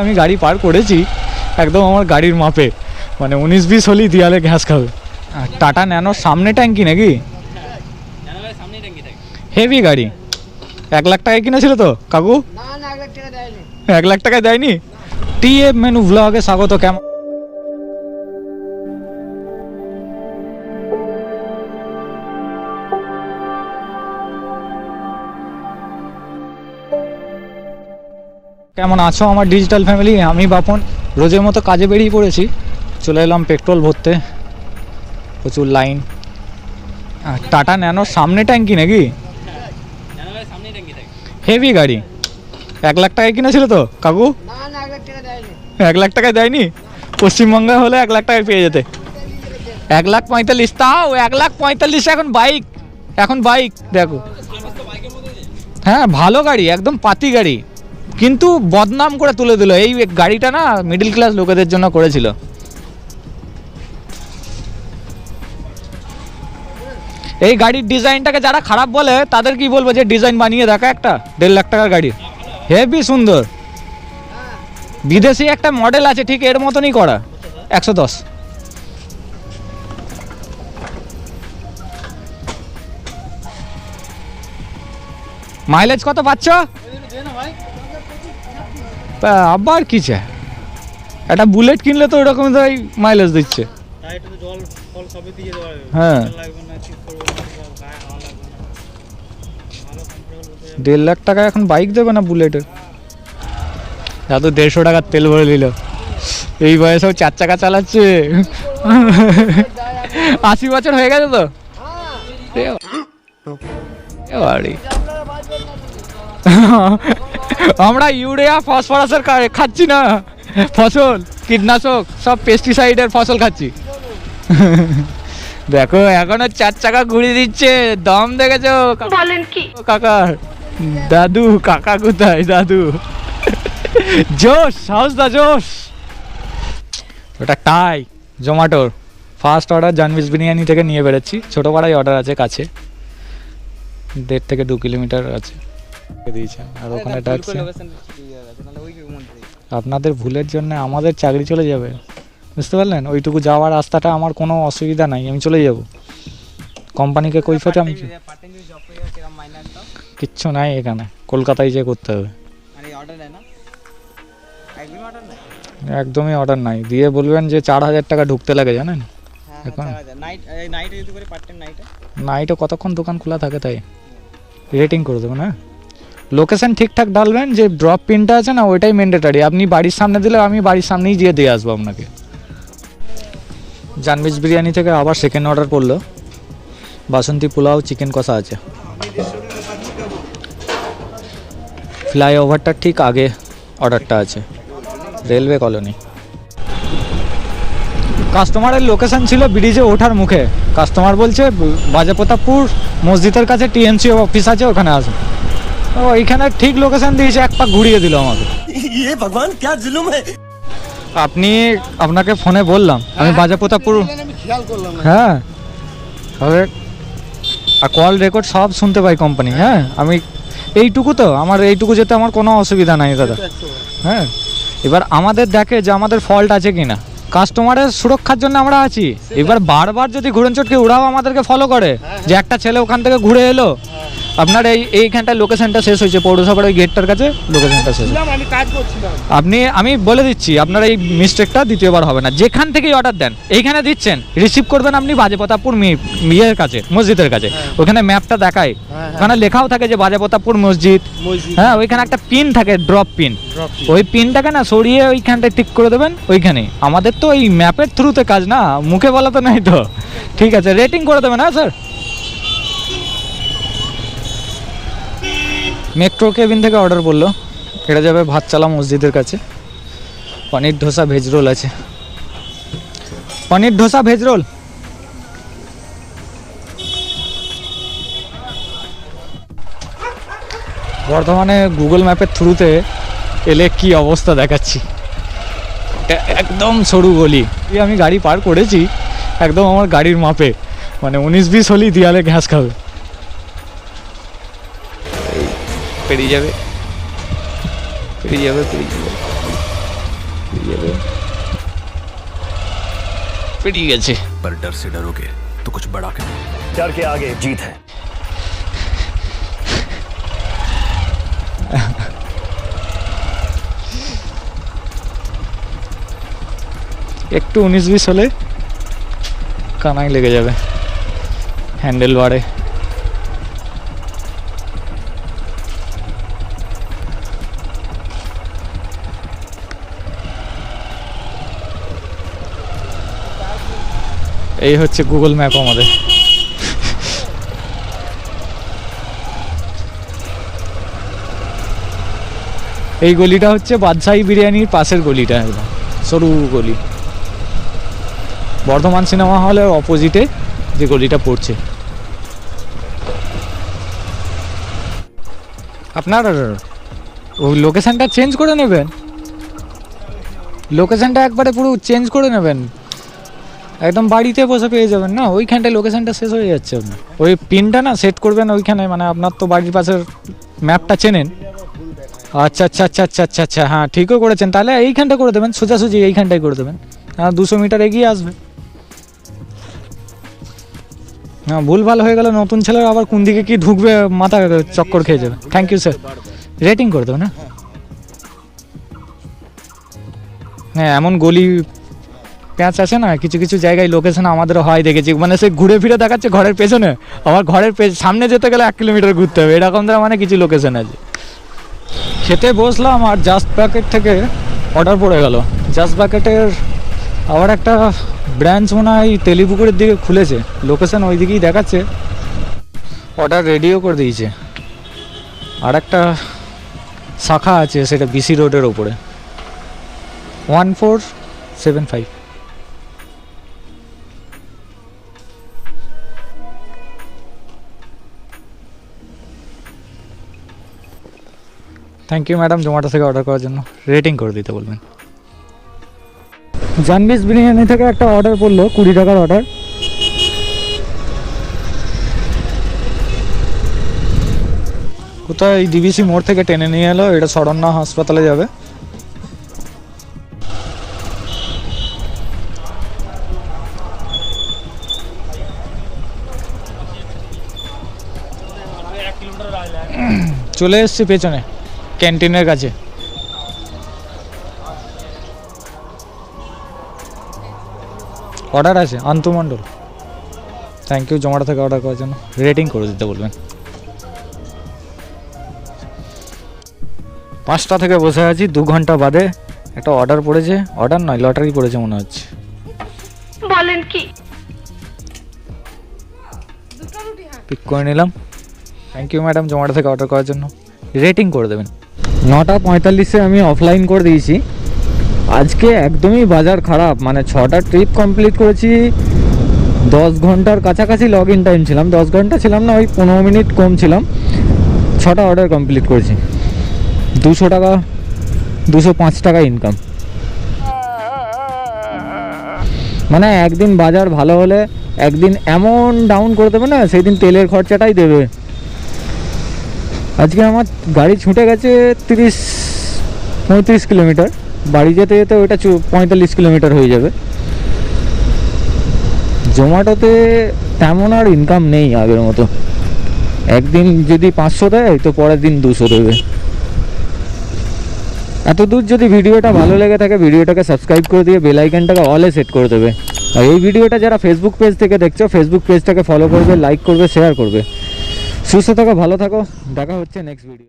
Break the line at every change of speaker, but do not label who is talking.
আমি গাড়ি পার করেছি একদম আমার গাড়ির মাপে। মানে উনিশ বিশ হলেই দিয়ালে ঘ্যাস খাবে। টাটা ন্যানোর সামনে ট্যাঙ্কি নাকি? হেভি গাড়ি। এক লাখ টাকায় কিনেছিল তো কাকু?
এক লাখ
টাকায় দেয়নি? টি এফ মেনু ভ্লগে স্বাগত কেমন? কেমন আছো আমার ডিজিটাল ফ্যামিলি আমি বাপন। রোজের মতো কাজে বেরিয়ে পড়েছি। চলে এলাম পেট্রোল ভরতে। প্রচুর লাইন টাটা ন্যানোর সামনে ট্যাঙ্কি নাকি? হেভি গাড়ি। এক লাখ টাকায় কিনেছিল তো, কাকু?
এক লাখ
টাকায় দেয়নি? পশ্চিমবঙ্গে হলে এক লাখ টাকায় পেয়ে যেতে। এক লাখ পঁয়তাল্লিশ, তাও এক লাখ পঁয়তাল্লিশ এখন বাইক এখন বাইক দেখো। হ্যাঁ ভালো গাড়ি, একদম পাতি গাড়ি। কিন্তু বদনাম করে তুলে দিল। এই গাড়িটা না মিডল ক্লাস লোকেদের জন্য করেছিল। এই গাড়ির ডিজাইনটাকে যারা খারাপ বলে, তাদের কি বলব যে ডিজাইন বানিয়ে দেখা একটা? দেড় লাখ টাকার গাড়ি। হেভি সুন্দর। বিদেশি একটা মডেল আছে, ঠিক এর মতনই করা। একশো দশ। মাইলেজ কত পাচ্ছ? আবার কি চায় একটা বুলেট কিনলে তো ওরকম মাইলেজ দিচ্ছে। হ্যাঁ। দেড় লাখ টাকা এখন বাইক দেবে না বুলেটের এত দেড়শো টাকার তেল ভরে নিল। এই বয়সেও চার চাকা চালাচ্ছে। আশি বছর হয়ে গেছে তো? বাড়ি। আমরা ইউরিয়া ফসফরাসের খাচ্ছি না। ফসল কীটনাশক সব পেস্টিসাইডের ফসল খাচ্ছি। দেখো এখনও চার চাকা ঘুরিয়ে দিচ্ছে। দম দেখেছ?
বলেন কি?
কাকার দাদু কাকা কোথায়? দাদু। জোশ সাহস দা জোশ। ওটা টাই জোম্যাটোর ফার্স্ট অর্ডার জানবিস বিরিয়ানি থেকে নিয়ে বেরোচ্ছি। ছোটো পাড়ায় অর্ডার আছে কাছে। দেড় থেকে দু কিলোমিটার আছে। দিয়েছে? আর ওখানে আপনাদের ভুলের জন্য আমাদের চাকরি চলে যাবে। বুঝতে পারলেন? ওইটুকু যাওয়ার রাস্তাটা আমার কোনো অসুবিধা নাই আমি চলে যাব। কোম্পানিকে কৈফতে আমি কিচ্ছু নাই এখানে কলকাতায় যে করতে হবে।
একদমই অর্ডার নেই?
দিয়ে বলবেন যে চার হাজার টাকা ঢুকতে লাগে জানেন?
হ্যাঁ
এখন?
টাইম নাইটে
নাইটে কতক্ষণ দোকান খোলা থাকে তাই? রেটিং করে দেবেন হ্যাঁ? লোকেশন ঠিকঠাক ডালবেন, যে ড্রপ পিনটা আছে না, ওইটাই ম্যান্ডেটারি আপনি বাড়ির সামনে দিলে আমি বাড়ির সামনেই গিয়ে দিয়ে আসব আপনাকে। জানবিজ বিরিয়ানি থেকে আবার সেকেন্ড অর্ডার করল বাসন্তী পোলাও চিকেন কষা আছে। ফ্লাইওভারটার ঠিক আগে অর্ডারটা আছে। রেলওয়ে কলোনি কাস্টমারের লোকেশন ছিল ব্রিজে ওঠার মুখে। কাস্টমার বলছে বাজাপ্রতাপপুর মসজিদের কাছে টিএমসি অফিস আছে, ওখানে আসুন। তো ওইখানে ঠিক লোকেশন দিয়েছে এক পাক ঘুরিয়ে দিল আমাকে
ये भगवान क्या जुलुम है
আপনি আপনাকে ফোনে বললাম আমি বাজাপ্রতাপপুর
আমি খেয়াল করলাম না
হ্যাঁ তবে আর কল রেকর্ড সব শুনতে পাই কোম্পানি হ্যাঁ আমি এইটুকু তো আমার এইটুকু যেতে আমার কোনো অসুবিধা নাই দাদা হ্যাঁ এবার আমাদের দেখে যে আমাদের ফল্ট আছে কিনা কাস্টমারের সুরক্ষার জন্য আমরা আছি এবার বারবার যদি ঘুরনচটকে উড়াও আমাদেরকে ফলো করে যে একটা ছেলে ওখান থেকে ঘুরে এলো আপনার এই এইখানটায় লোকেশনটা শেষ হয়েছে পৌরসভার ওই গেটটার কাছে লোকেশনটা শেষ
আমি কাজ করছিলাম।
আপনি আমি বলে দিচ্ছি আপনার এই মিস্টেকটা দ্বিতীয়বার হবে না। যেখান থেকেই অর্ডার দেন এইখানে দিচ্ছেন রিসিভ করবেন আপনি বাজেপ্রতাপপুর মি- ইয়ের কাছে মসজিদের কাছে। ওখানে ম্যাপটা দেখায়। ওখানে লেখাও থাকে যে বাজেপ্রতাপপুর মসজিদ।
মসজিদ।
হ্যাঁ ওইখানে একটা পিন থাকে ড্রপ পিন ওই পিনটাকে না সরিয়ে ওইখানটায় টিক করে দেবেন ওইখানে আমাদের তো এই ম্যাপের থ্রুতে কাজ না মুখে বলা তো নাই তো। ঠিক আছে রেটিং করে দেবেন হ্যাঁ স্যার মেট্রো কেবিন থেকে অর্ডার করল এটা যাবে ভাতচালা মসজিদের কাছে। পনির ধোসা ভেজ রোল আছে। Paneer dosa veg roll? বর্ধমানে গুগল ম্যাপের থ্রুতে এলে কি অবস্থা দেখাচ্ছি। একদম সরু গলি। আমি গাড়ি পার করেছি, একদম আমার গাড়ির মাপে। মানে উনিশ বিশ হলেই দেয়ালে ঘাস খাবে। এই পেরিয়ে যাবে পেরিয়ে যাবে পেরিয়ে যাবে পেরিয়ে গেছে
पर डर से डरोगे तो कुछ बड़ा कर डर के आगे जीत है
একটু উনিশ বিশ হলে কানাই লেগে যাবে হ্যান্ডেল বারে এই হচ্ছে গুগল ম্যাপ আমাদের। এই গলিটা হচ্ছে বাদশাহী বিরিয়ানির পাশের গলিটা একদম, সরু গলি। বর্ধমান সিনেমা হলের অপোজিটে যে গলিটা পড়ছে। আপনার ওই লোকেশানটা চেঞ্জ করে নেবেন। লোকেশানটা একবারে পুরো চেঞ্জ করে নেবেন। একদম বাড়িতে বসে পেয়ে যাবেন না, ওইখানটায় লোকেশনটা শেষ হয়ে যাচ্ছে আপনার। ওই পিনটা না সেট করবেন ওইখানে মানে আপনার তো বাড়ির পাশের ম্যাপটা চেনেন। আচ্ছা আচ্ছা আচ্ছা আচ্ছা আচ্ছা আচ্ছা হ্যাঁ ঠিকও করেছেন। তাহলে এইখানটা করে দেবেন, সোজাসুজি এইখানটায় করে দেবেন। হ্যাঁ দুশো মিটার এগিয়ে আসবে। হ্যাঁ ভুলভাল হয়ে গেলে, নতুন ছেলের আবার কোন দিকে কি ঢুকবে, মাথা চক্কর খেয়ে যাবে। থ্যাংক ইউ স্যার রেটিং করে দেবেন হ্যাঁ। হ্যাঁ এমন গলি প্যাঁচ আছে না, কিছু কিছু জায়গায় লোকেশন আমাদের হয়, দেখেছি। মানে সে ঘুরে ফিরে দেখাচ্ছে ঘরের পেছনে। আবার ঘরের সামনে যেতে গেলে এক কিলোমিটার ঘুরতে হবে। এরকম ধর মানে কিছু লোকেশন আছে। খেতে বসলাম আর জাস্ট প্যাকেট থেকে অর্ডার পড়ে গেল। জাস্ট প্যাকেটের আবার একটা ব্রাঞ্চ মনে হয় তেলিপুকুরের দিকে খুলেছে। লোকেশন ওই দিকেই দেখাচ্ছে অর্ডার রেডিও করে দিয়েছে। আর একটা শাখা আছে, সেটা বিসি রোডের ওপরে one four seven five thank you madam Zomato থেকে অর্ডার করার জন্য। রেটিং করে দিতে বলবেন। জানবিস বিরিয়ানি থেকে একটা অর্ডার পড়ল কুড়ি টাকার অর্ডার কোথায় ডিবিসি মোড় থেকে টেনে নিয়ে এলো? এটা শরণ্য হাসপাতালে যাবে। চলে এসছি পেছনে। ক্যান্টিনের কাছে। অর্ডার আছে Antu Mondal thank you Zomato থেকে অর্ডার করার জন্য। রেটিং করে দিতে বলবেন। পাঁচটা থেকে বসে আছি দু ঘণ্টা বাদে একটা অর্ডার পড়েছে। অর্ডার নয় লটারি পড়েছে মনে হচ্ছে।
বলেন কি?
পিক করে নিলাম। থ্যাংক ইউ ম্যাডাম জোম্যাটো থেকে অর্ডার করার জন্য। রেটিং করে দেবেন। নটা পঁয়তাল্লিশে আমি অফলাইন করে দিয়েছি। আজকে একদমই বাজার খারাপ মানে ছটা ট্রিপ কমপ্লিট করেছি। দশ ঘণ্টার কাছাকাছি লগ ইন টাইম ছিলাম, দশ ঘণ্টা ছিলাম না, ওই পনেরো মিনিট কম ছিলাম। ছটা অর্ডার কমপ্লিট করেছি। দুশো টাকা, দুশো পাঁচ টাকা ইনকাম মানে একদিন বাজার ভালো হলে একদিন এমন ডাউন করে দেবে না সেই দিন তেলের খরচাটাই দেবে। আজকে আমার গাড়ি ছুটে গেছে তিরিশ, পঁয়ত্রিশ কিলোমিটার। বাড়ি যেতে যেতে ওইটা পঁয়তাল্লিশ কিলোমিটার হয়ে যাবে। জোম্যাটোতে তেমন আর ইনকাম নেই আগের মতো। একদিন যদি পাঁচশো দেয়, তো পরের দিন দুশো দেবে। এত দূর যদি ভিডিওটা ভালো লেগে থাকে, ভিডিওটাকে সাবস্ক্রাইব করে দিয়ে বেল আইকনটাকে অলে সেট করে দেবে। আর এই ভিডিওটা যারা ফেসবুক পেজ থেকে দেখছ ফেসবুক পেজটাকে ফলো করবে লাইক করবে শেয়ার করবে। সুস্থ থাকো ভালো থাকো। দেখা হচ্ছে নেক্সট ভিডিও